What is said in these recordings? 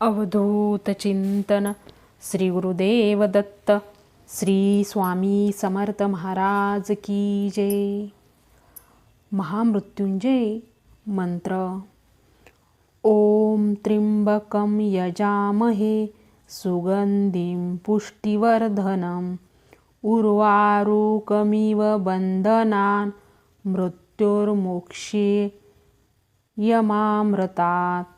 अवधूत चिंतन श्री गुरुदेव दत्त। श्री स्वामी समर्थ महाराज की जय। महामृत्युंजय मंत्र। ओम त्र्यंबकं यजामहे सुगंधिं पुष्टिवर्धनम्। उर्वारुकमिव बन्धनान् मृत्युर्मोक्षे यमामृतात्।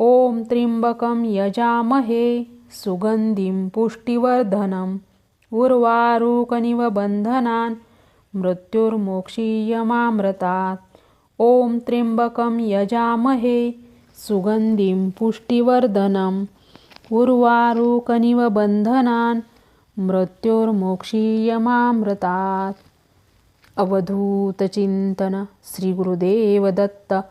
ॐ त्र्यम्बकं यजामहे सुगन्धिं पुष्टिवर्धनम्। उर्वारुकनिव बन्धनान् मृत्युर्मोक्षीयमामृतात्। ॐ त्र्यम्बकं यजामहे सुगन्धिं पुष्टिवर्धनम्। उर्वारुकनिव बन्धनान् मृत्युर्मोक्षीयमामृतात्। अवधूतचिन्तन श्री गुरुदेव दत्त